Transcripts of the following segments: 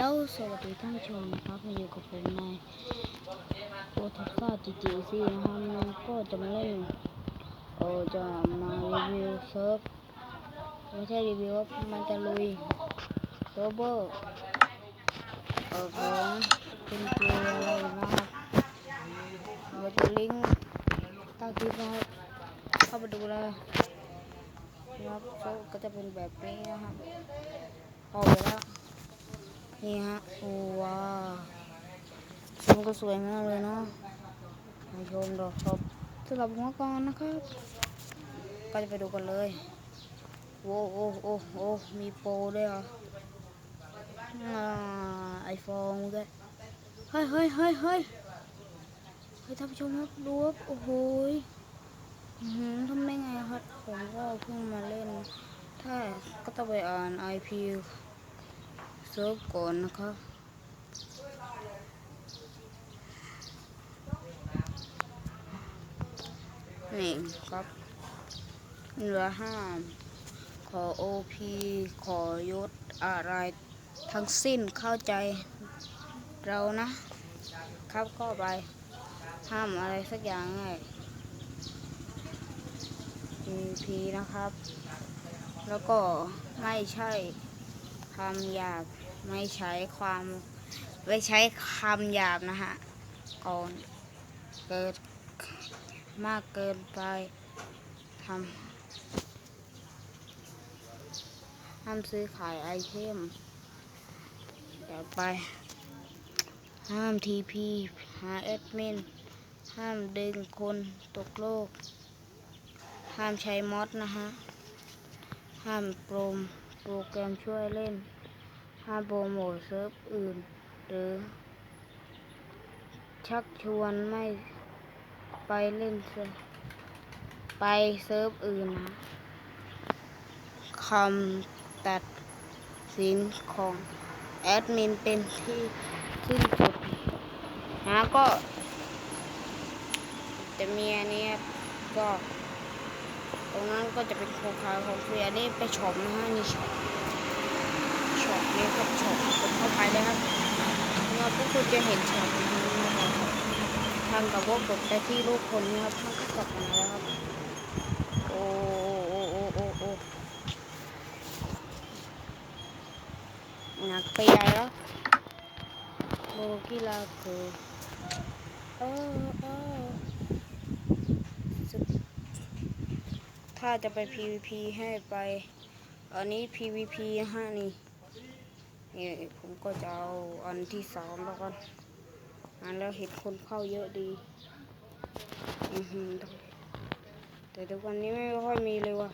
แล้วสวัสดีท่านผู้ชมครับมาอยู่กับผมในโอทักซ่าจีจีซีนะครับก็จะมาเล่นเออจะมารีวิวเซิร์ฟไม่ใช่รีวิวว่ามันจะลุยเซิร์ฟเวอร์เออของเป็นเกมอะไรนะครับเราจะลิงก์ใต้คลิปนะครับเข้าไปดูเลยนะครับก็จะเป็นแบบนี้นะครับพอไปแล้ว นี่ฮะโอ้ว้าวชมก็สวยมากเลยเนาะมาชมดอกชอบสำหรับหัวกอนนะครับ ก็จะไปดูกันเลยโอ้โอ้โอ้โอ้มีโปรด้วยเหรออ่าไอโฟนด้วยเฮ้ยเฮ้ยเฮ้ยเฮ้ยเฮ้ยท่านผู้ชมครับดูครับโอ้โหหือทำได้ไงครับ ผมก็เพิ่งมาเล่น ถ้าก็ต้องไปอ่าน IP ซิร์ฟก่อนนะครับนี่ครับเหลือห้ามขอโอพีขอยศอะไรทั้งสิ้นเข้าใจเรานะ ครับก็ไป ห้ามอะไรสักอย่างไง EP นะครับ แล้วก็ไม่ใช่คำหยาบ ไม่ใช้ความไม่ใช้คำหยาบนะฮะก่อนเกิดมากเกินไปทำห้ามซื้อขายไอเทมอย่าไป ห้ามทีพีหาแอดมิน ห้ามดึงคนตกโลก ห้ามใช้มอดนะฮะ ห้ามโปรมโปรแกรมช่วยเล่น ห้ามโปรโมทเซิร์ฟอื่น หรือ ชักชวนไม่ไปเล่นเซิร์ฟไปเซิร์ฟอื่นนะคำตัดสินของแอดมินเป็นที่สิ้นสุดนะก็ จะมีอันนี้ก็ ตรงนั้นก็จะเป็นโครงข่ายของฟรีอันนี้ไปช็อปนะฮะนี่ช็อปช็อป นี่ครับช็อปผมเข้าไปเลยครับเนี่ยพวกคุณจะเห็นช็อปนี้นะครับทำกับพวกกดไปที่รูปคนนี่ครับมันก็กลับมาแล้วครับ โอ้โอ้โอ้โอ้โอ้หนักไปใหญ่แล้วโบกีฬาคือเออเออถ้าจะไป PVP ให้ไปอันนี้ PVP ฮะนี่ นี่ผมก็จะเอาอันที่สามแล้วกันอันแล้วเห็นคนเข้าเยอะดี อือหือแต่ทุกวันนี้ไม่ค่อยมีเลยว่ะ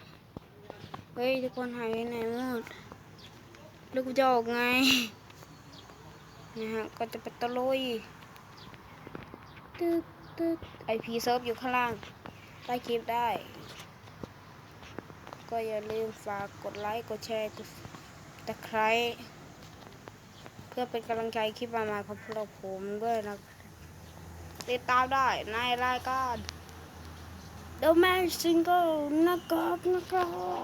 เฮ้ย ทุกคนหายไปไหนหมดแล้วกูจะออกไง นะฮะ ก็จะไปตะลุยตึ๊ดตึ๊ดไอพีเซิร์ฟอยู่ข้างล่างใต้คลิปได้ ก็อย่าลืมฝากกดไลค์ กดแชร์ กดตะไคร้ พื่อเป็นกำลังใจคลิปใหม่ๆของพวกผมด้วยนะติดตามได้ในรายการ The Man Single นะครับนะครับ